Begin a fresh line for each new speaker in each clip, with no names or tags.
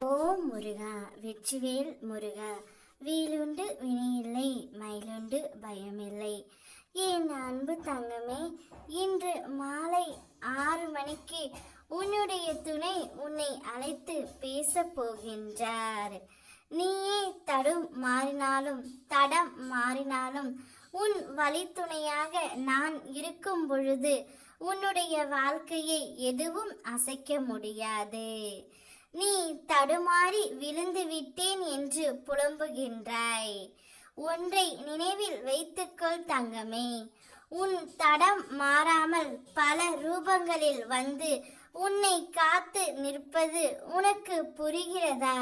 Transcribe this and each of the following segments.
ஓ முருகா வெற்றிவேல் முருகா வீலுண்டு வினையில்லை மயிலுண்டு பயமில்லை. என் அன்பு தங்கமே இன்று மாலை ஆறு மணிக்கு உன்னுடைய துணை உன்னை அழைத்து பேச போகின்றார். நீயே தடும் மாறினாலும் தடம் மாறினாலும் உன் வழித்துணையாக நான் இருக்கும் பொழுது உன்னுடைய வாழ்க்கையை எதுவும் அசைக்க முடியாது. நீ தடுமாறி விழுந்து விட்டேன் என்று புலம்புகின்றாய். ஒன்றை நினைவில் வைத்துக்கொள் தங்கமே. உன் தடம் மாறாமல் பல ரூபங்களில் வந்து உன்னை காத்து நிற்பது உனக்கு புரிகிறதா?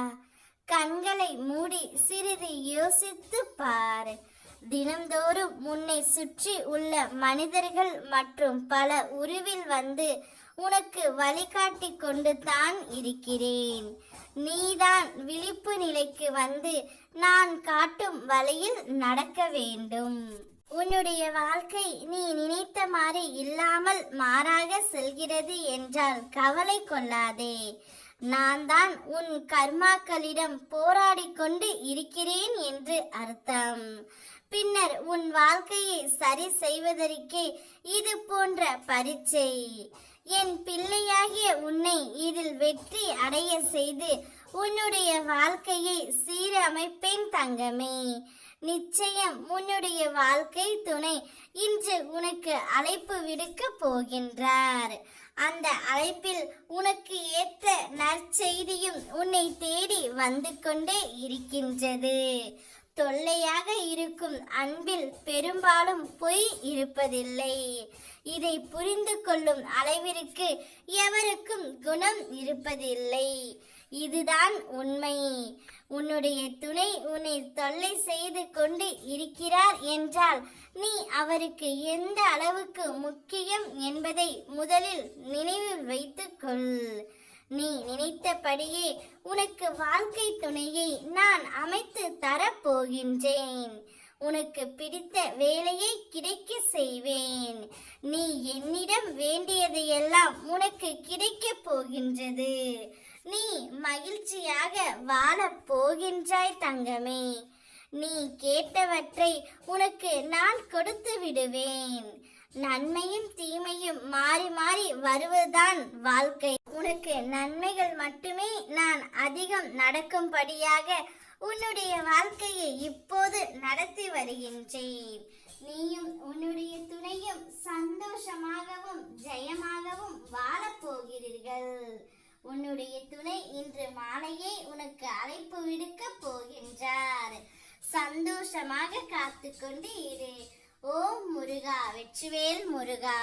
கண்களை மூடி சிறிது யோசித்து பார். தினம்தோறும் உன்னை சுற்றி உள்ள மனிதர்கள் மற்றும் பல உருவில் வந்து உனக்கு வழிகாட்டி கொண்டு தான் இருக்கிறேன். நீதான் விழிப்பு நிலைக்கு வந்து நான் காட்டும் வழியில் நடக்க வேண்டும். உன்னுடைய வாழ்க்கை நீ நினைத்த மாதிரி இல்லாமல் மாறாக செல்கிறது என்றால் கவலை கொள்ளாதே. நான் தான் உன் கர்மாக்களிடம் போராடி கொண்டு இருக்கிறேன் என்று அர்த்தம். பின்னர் உன் வாழ்க்கையை சரி செய்வதற்கே இது போன்ற பரீட்சை. என் பிள்ளையாகிய உன்னை இதில் வெற்றி அடைய செய்து உன்னுடைய வாழ்க்கையை சீரமைப்பேன் தங்கமே. நிச்சயம் உன்னுடைய வாழ்க்கை துணை இன்று உனக்கு அழைப்பு விடுக்க போகின்றார். அந்த அழைப்பில் உனக்கு ஏற்ற நற்செய்தியும் உன்னை தேடி வந்து கொண்டே இருக்கின்றது. தொல்லையாக இருக்கும் அன்பில் பெரும்பாலும் பொய் இருப்பதில்லை. இதை புரிந்து கொள்ளும் அளவிற்கு எவருக்கும் குணம் இருப்பதில்லை. இதுதான் உண்மை. உன்னுடைய துணை உன்னை தொல்லை செய்து கொண்டு இருக்கிறார் என்றால் நீ அவருக்கு எந்த அளவுக்கு முக்கியம் என்பதை முதலில் நினைவில் வைத்துக்கொள் நீ நினைத்தபடியே உனக்கு வாழ்க்கை துணையை நான் அமைத்து தரப்போகின்றேன். உனக்கு பிடித்த வேலையை கிடைக்க செய்வேன். நீ என்னிடம் வேண்டியதையெல்லாம் உனக்கு கிடைக்கப் போகின்றது. நீ மகிழ்ச்சியாக வாழப் போகின்றாய் தங்கமே. நீ கேட்டவற்றை உனக்கு நான் கொடுத்து விடுவேன். நன்மையும் தீமையும் மாறி மாறி வருவதுதான் வாழ்க்கை. உனக்கு நன்மைகள் மட்டுமே நான் அதிகம் நடக்கும்படியாக உன்னுடைய வாழ்க்கையை இப்போது நடத்தி வருகின்றேன். நீயும் உன்னுடைய துணையும் சந்தோஷமாகவும் ஜெயமாகவும் வாழப்போகிறீர்கள். உன்னுடைய துணை இன்று மாலையே உனக்கு அழைப்பு விடுக்க போகின்றார். சந்தோஷமாக காத்துக்கொண்டு இரு. ஓ முருகா வெற்றிவேல் முருகா.